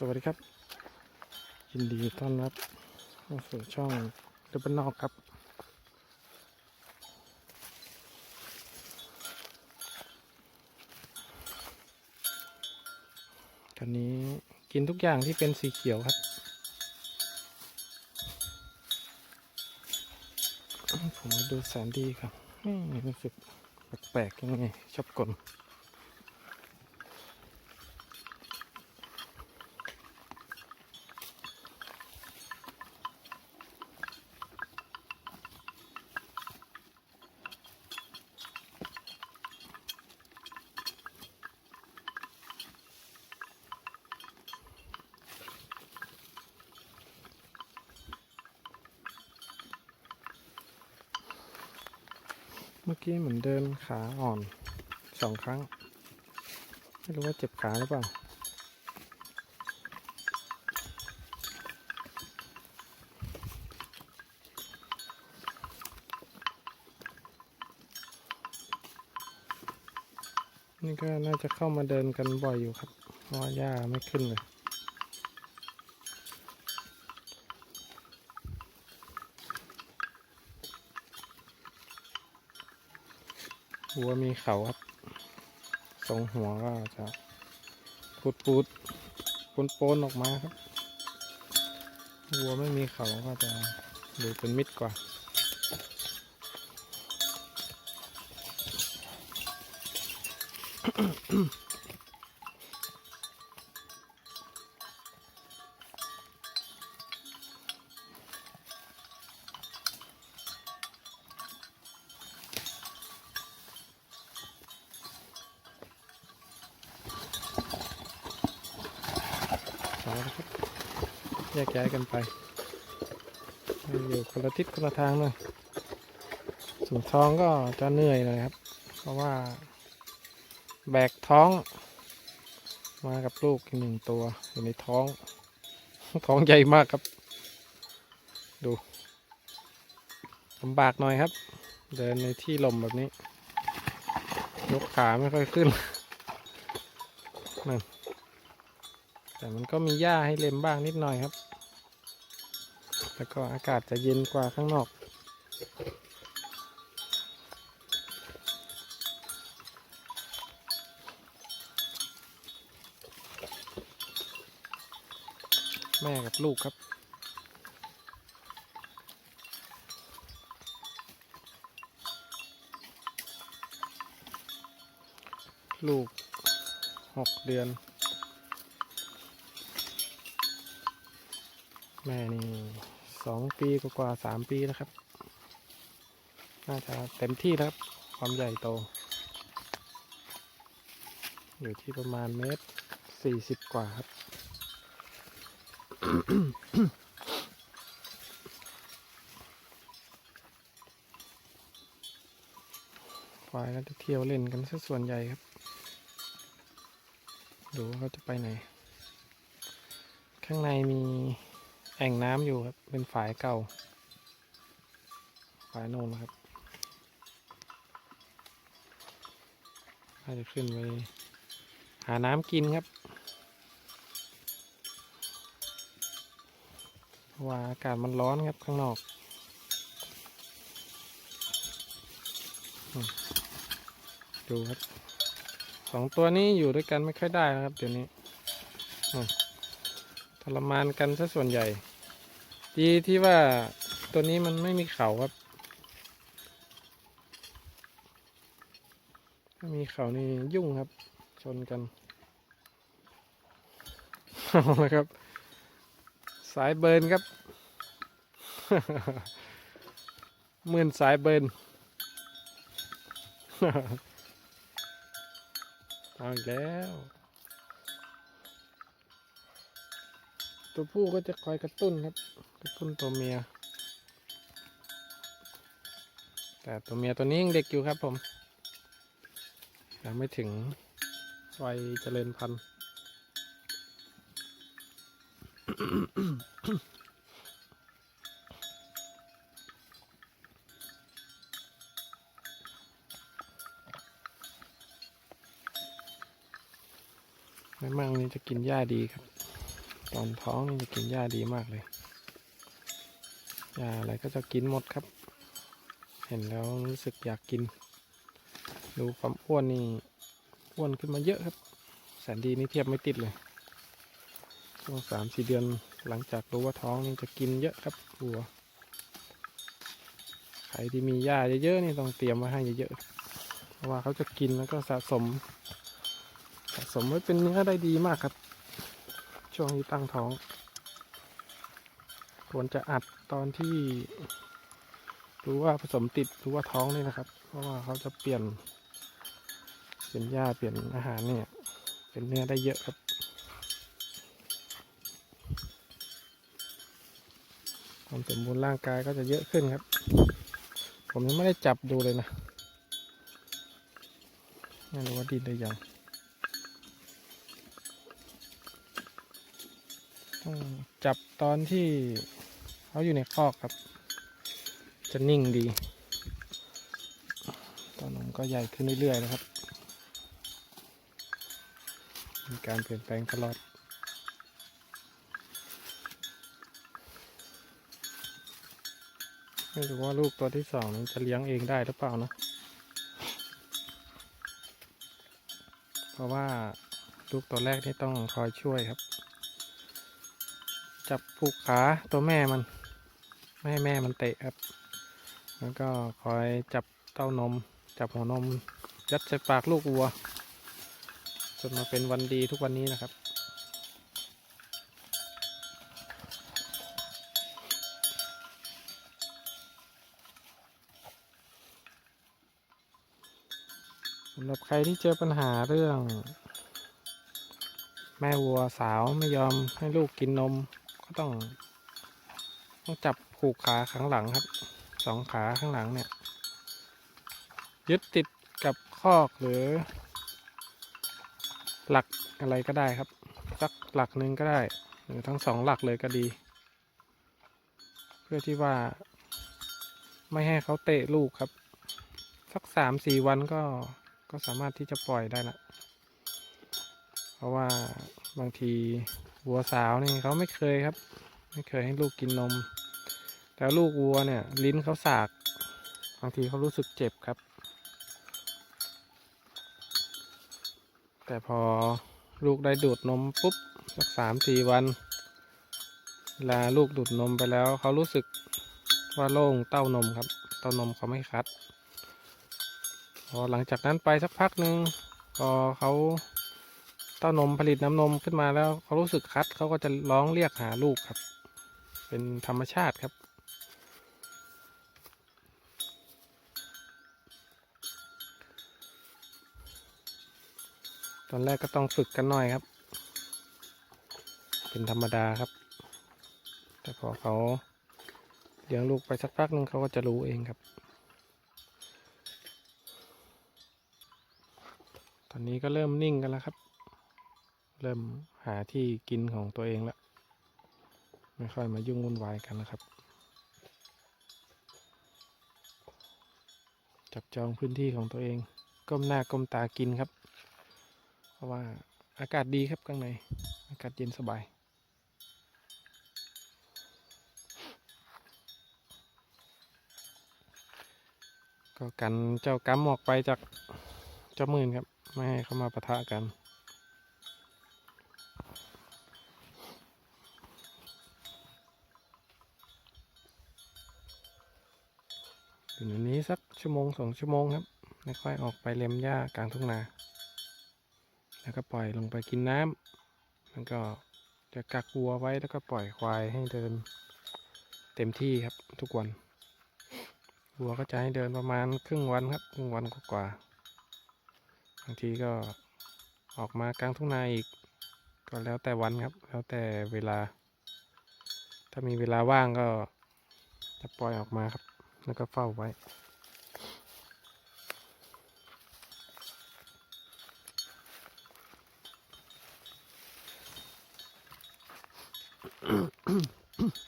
สวัสดีครับ ยินดีต้อนรับเข้าสู่ช่องเดบันนอกครับ ตอนนี้กินทุกอย่างที่เป็นสีเขียวครับ ผมมาดูแสนดีครับอืมรู้สึกแปลกๆยังไงชอบกล กี้เหมือนเดินขาอ่อนสองครั้ง ไม่รู้ว่าเจ็บขาหรือเปล่านี่ก็น่าจะเข้ามาเดินกันบ่อยอยู่ครับเพราะหญ้าไม่ขึ้นเลย หัวมีเขาครับทรงหัวก็จะปูดปูดปนปนออกมาครับ วัวไม่มีเขาก็จะดูเป็นมิดกว่าเอาละครับแยกย้ายกันไปอยู่คนละทิศคนละทางเลยสุนท้องก็จะเหนื่อยหน่อยครับ เพราะว่า แบกท้อง มากับลูกอีกหนึ่งตัวอยู่ในท้อง ท้องใหญ่มากครับ ดูลำบากหน่อยครับ เดินในที่ลมแบบนี้ ยกขาไม่ค่อยขึ้นนั่นแต่มันก็มีหญ้าให้เล็มบ้างนิดหน่อยครับ แล้วก็อากาศจะเย็นกว่าข้างนอก แม่กับลูกครับลูกหกเดือน แม่นี่ องปีกว่าสามปีแล้วครับ น่าจะเต็มที่แล้วครับ ความใหญ่โต อยู่ที่ประมาณเมตรสี่สิบกว่าครับควายก็จะเที่ยวเล่นกันซะส่วนใหญ่ครับ ดูว่าเขาจะไปไหน ข้างในมี แอ่งน้ำอยู่ครับ เป็นฝายเก่า ฝายโน่นนะครับน่าจะขึ้นไปหาน้ำกินครับว่าอากาศมันร้อนครับข้างนอกดูครับสองตัวนี้อยู่ด้วยกันไม่ค่อยได้นะครับ เดี๋ยวนี้ทรมานกันซะส่วนใหญ่ ดีที่ว่าตัวนี้มันไม่มีเขาครับ ถ้ามีเขานี่ยุ่งครับ ชนกัน เอาละครับ สายเบิร์นครับหมื่นสายเบิร์นเอาอีกแล้ว ตัวผู้ก็จะคอยกระตุ้นครับ กระตุ้นตัวเมีย แต่ตัวเมียตัวนี้ยังเด็กอยู่ครับผมยังไม่ถึงวัยเจริญพันธุ์แม่มังนี่จะกินหญ้าดีครับ ตอนท้องนี่จะกินหญ้าดีมากเลยหญ้าอะไรก็จะกินหมดครับ เห็นแล้วรู้สึกอยากกิน ดูความอ้วนนี่อ้วนขึ้นมาเยอะครับ แสนดีนี่เทียบไม่ติดเลยช่วงสามสี่เดือนหลังจากรู้ว่าท้องนี่จะกินเยอะครับวัวใครที่มีหญ้าเยอะๆนี่ต้องเตรียมไว้ให้เยอะๆเพราะว่าเขาจะกินแล้วก็สะสม สะสมไว้เป็นเนื้อได้ดีมากครับ ช่วงที่ตั้งท้องควรจะอัดตอนที่ รู้ว่าผสมติดรู้ว่าท้องนี่นะครับ เพราะว่าเขาจะเปลี่ยน เปลี่ยนหญ้าเปลี่ยนอาหารเนี่ย เป็นเนื้อได้เยอะครับความสมบูรณ์ร่างกายก็จะเยอะขึ้นครับ ผมยังไม่ได้จับดูเลยนะ ไม่รู้ว่าดินได้ยังต้อง จับตอนที่เขาอยู่ในคอกครับ จะนิ่งดี ตอนนมก็ใหญ่ขึ้นเรื่อยๆนะครับ มีการเปลี่ยนแปลงตลอดไม่รู้ว่าลูกตัวที่สองนั้นจะเลี้ยงเองได้หรือเปล่านะ เพราะว่าลูกตัวแรกนี่ต้องคอยช่วยครับ จับผูกขาตัวแม่มัน ไม่ให้แม่มันเตะครับ แล้วก็คอยจับเต้านม จับหัวนม ยัดใส่ปากลูกวัว จนมาเป็นวันดีทุกวันนี้นะครับสำหรับใครที่เจอปัญหาเรื่อง แม่วัวสาวไม่ยอมให้ลูกกินนม ต้อง ต้องจับผูกขาข้างหลังครับสองขาข้างหลังเนี่ยยึดติดกับคอกหรือ หลักอะไรก็ได้ครับ สักหลักหนึ่งก็ได้ หรือทั้งสองหลักเลยก็ดี เพื่อที่ว่า ไม่ให้เขาเตะลูกครับ สักสามสี่วันก็ก็สามารถที่จะปล่อยได้ละเพราะว่าบางที วัวสาวนี่เขาไม่เคยครับ ไม่เคยให้ลูกกินนม แต่ลูกวัวเนี่ย ลิ้นเขาสากบางทีเขารู้สึกเจ็บครับ แต่พอลูกได้ดูดนมปุ๊บสักสามสี่วันเวลาลูกดูดนมไปแล้วเขารู้สึกว่าโล่งเต้านมครับ เต้านมเขาไม่คัด พอหลังจากนั้นไปสักพักหนึ่งพอเขา เต้านมผลิตน้ำนมขึ้นมาแล้วเขารู้สึกคัดเขาก็จะร้องเรียกหาลูกครับ เป็นธรรมชาติครับ ตอนแรกก็ต้องฝึกกันหน่อยครับ เป็นธรรมดาครับ แต่พอเขาเลี้ยงลูกไปสักพักหนึ่งเขาก็จะรู้เองครับ ตอนนี้ก็เริ่มนิ่งกันแล้วครับ เริ่มหาที่กินของตัวเองแล้วไม่ค่อยมายุ่งวุ่นวายกันแล้วครับ จับจองพื้นที่ของตัวเอง ก้มหน้าก้มตากินครับ เพราะว่าอากาศดีครับข้างใน อากาศเย็นสบายก็กันเจ้ากรรมออกไปจากเจ้ามื่นครับ ไม่ให้เขามาปะทะกัน อยู่ในนี้สักชั่วโมงสองชั่วโมงครับไม่ค่อยออกไปเล็มหญ้ากลางทุ่งนา แล้วก็ปล่อยลงไปกินน้ำมันก็จะกักวัวไว้แล้วก็ปล่อยควายให้เดินเต็มที่ครับทุกวันวัวก็จะให้เดินประมาณครึ่งวันครับครึ่งวันกว่าๆบางทีก็ออกมากลางทุ่งนาอีก ก็แล้วแต่วันครับ แล้วแต่เวลา ถ้ามีเวลาว่างก็จะปล่อยออกมาครับ แล้วก็เฝ้าไว้ต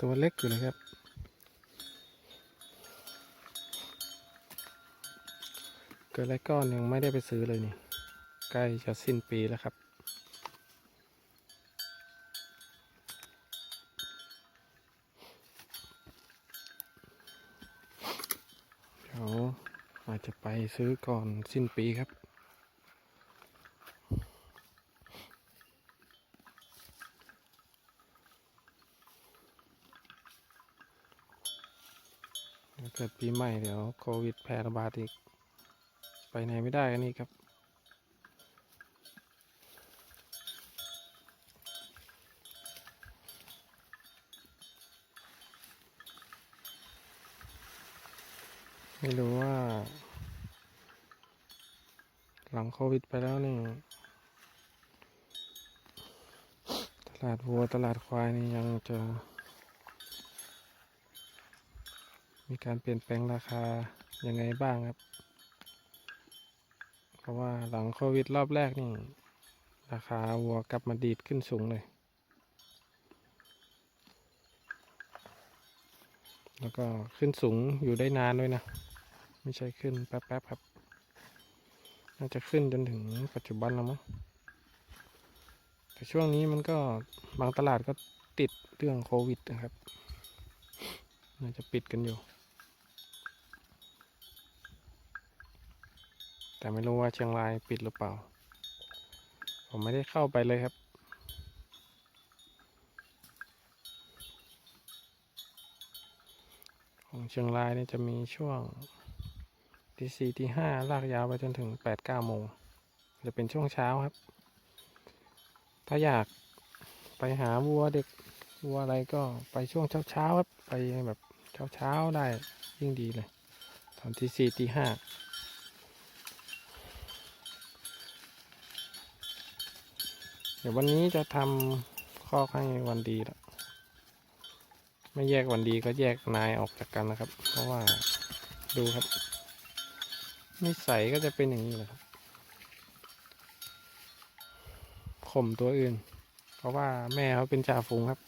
ตัวเล็กอยู่เลยครับเกิดอะไรก้อนยังไม่ได้ไปซื้อเลยนี่ ใกล้จะสิ้นปีแล้วครับ เดี๋ยวอาจจะไปซื้อก่อนสิ้นปีครับ เกิดปีใหม่เดี๋ยวโควิดแพร่ระบาดอีก ไปไหนไม่ได้กันนี่ครับ ไม่รู้ว่า หลังโควิดไปแล้วนี่ ตลาดวัวตลาดควายนี่ยังจะ มีการเปลี่ยนแปลงราคายังไงบ้างครับ เพราะว่าหลังโควิดรอบแรกนี่ ราคาวัวกลับมาดีดขึ้นสูงเลย แล้วก็ขึ้นสูงอยู่ได้นานด้วยนะ ไม่ใช่ขึ้นแป๊บๆครับ น่าจะขึ้นจนถึงปัจจุบันแล้วมั้งแต่ช่วงนี้มันก็บางตลาดก็ติดเรื่องโควิดนะครับ น่าจะปิดกันอยู่ แต่ไม่รู้ว่าเชียงรายปิดหรือเปล่า ผมไม่ได้เข้าไปเลยครับ ของเชียงรายเนี่ยจะมีช่วงตีสี่ตีห้าลากยาวไปจนถึงแปดเก้าโมง จะเป็นช่วงเช้าครับ ถ้าอยากไปหาวัวเด็กวัวอะไรก็ไปช่วงเช้าเช้าๆครับ ไปแบบเช้าเช้าๆได้ยิ่งดีเลย ตอนที่สี่ตีห้า ดี๋ยววันนี้จะทำคอกให้วันดีละไม่แยกวันดีก็แยกนายออกจากกันนะครับ เพราะว่าดูครับนิสัยก็จะเป็นอย่างนี้แหละครับข่มตัวอื่น เพราะว่าแม่เขาเป็นจ่าฝูงครับ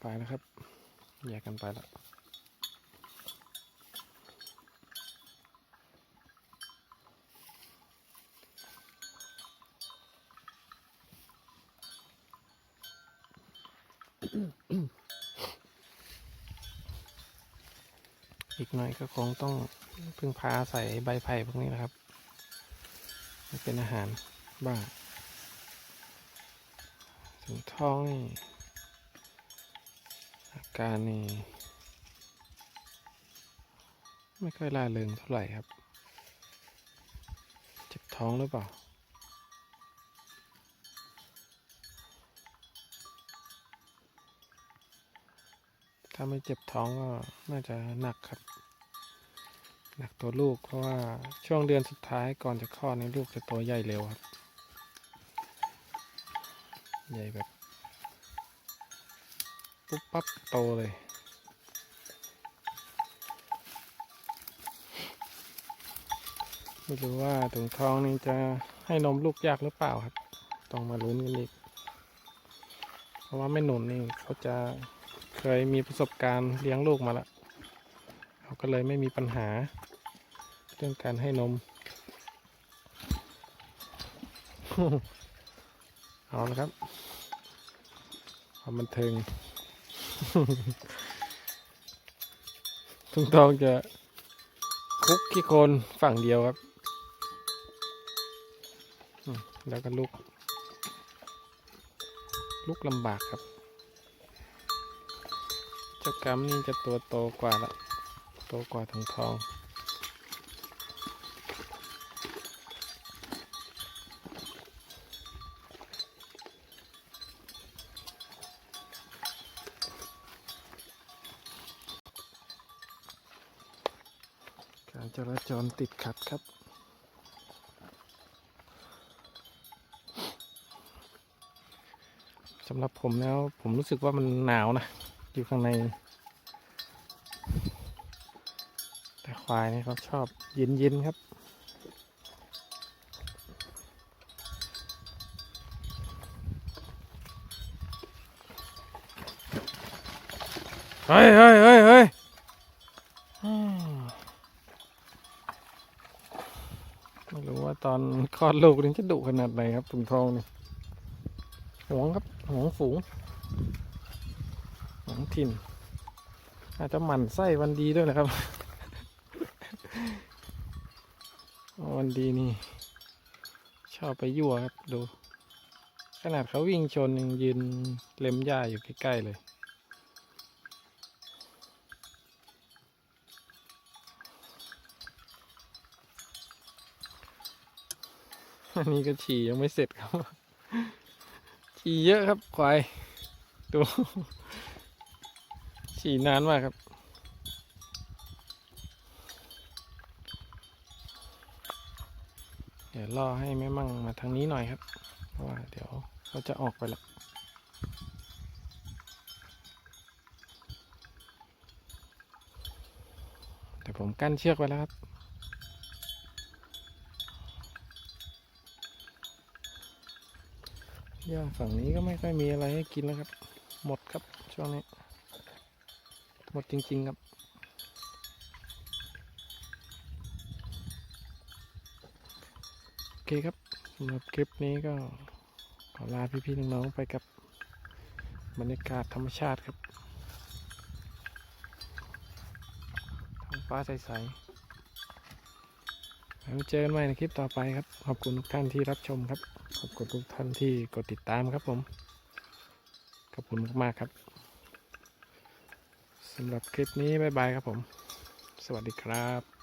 ไปแล้วครับ แยกกันไปแล้ว อีกหน่อยก็คงต้องพึ่งพาใส่ใบไผ่พวกนี้นะครับ เป็นอาหารบ้างถึงท้องนี่อาการนี่ไม่ค่อยล่าเริงเท่าไหร่ครับ เจ็บท้องหรือเปล่า ถ้าไม่เจ็บท้องก็น่าจะหนักครับ หนักตัวลูกเพราะว่าช่วงเดือนสุดท้ายก่อนจะคลอดในลูกจะตัวใหญ่เร็วครับ ใหญ่แบบปุ๊บปั๊บโตเลยไม่รู้ว่าถุงท้องนี่จะให้นมลูกยากหรือเปล่าครับ ต้องมาลุ้นกันอีก เพราะว่าแม่หนุนนี่เขาจะ เคยมีประสบการณ์เลี้ยงลูกมาแล้วเขาก็เลยไม่มีปัญหาเรื่องการให้นม เอาละครับความบันเทิงทุ่งทองจะคุกขี้โคลนฝั่งเดียวครับแล้วก็ลุก ลุกลำบากครับ จ้ากรรมนี่จะตัวโตกว่าละโตกว่าถุงทองการจราจรติดขัดครับสำหรับผมแล้วผมรู้สึกว่ามันหนาวนะ อยู่ข้างใน แต่ควายนี่เขาชอบเย็นๆครับเฮ้ยเฮ้ยเฮ้ยเฮ้ยไม่รู้ว่าตอนคลอดลูกนี่จะดุขนาดไหนครับถุงทองนี่หวงครับหวงฝูง หวงถิ่น อาจจะหมั่นไส้วันดีด้วยนะครับ วันดีนี่ ชอบไปยั่วครับดู ขนาดเขาวิ่งชนยังยืนเล็มหญ้าอยู่ใกล้ๆเลยอันนี้ก็ฉี่ยังไม่เสร็จครับ ฉี่เยอะครับควายดู ฉี่นานมากครับ เดี๋ยวรอให้แม่มั่งมาทางนี้หน่อยครับ เพราะว่าเดี๋ยวเขาจะออกไปแล้วแต่ผมกั้นเชือกไว้แล้วครับหญ้าฝั่งนี้ก็ไม่ค่อยมีอะไรให้กินแล้วครับ หมดครับช่วงนี้ หมดจริง ๆ ครับ โอเคครับสำหรับคลิปนี้ก็ขอลาพี่ๆน้องๆไปกับบรรยากาศธรรมชาติครับท้องฟ้าใสๆแล้วเจอกันใหม่ในคลิปต่อไปครับ ขอบคุณทุกท่านที่รับชมครับ ขอบคุณทุกท่านที่กดติดตามครับผม ขอบคุณมากๆครับ สำหรับคลิปนี้บ๊ายบายครับผม สวัสดีครับ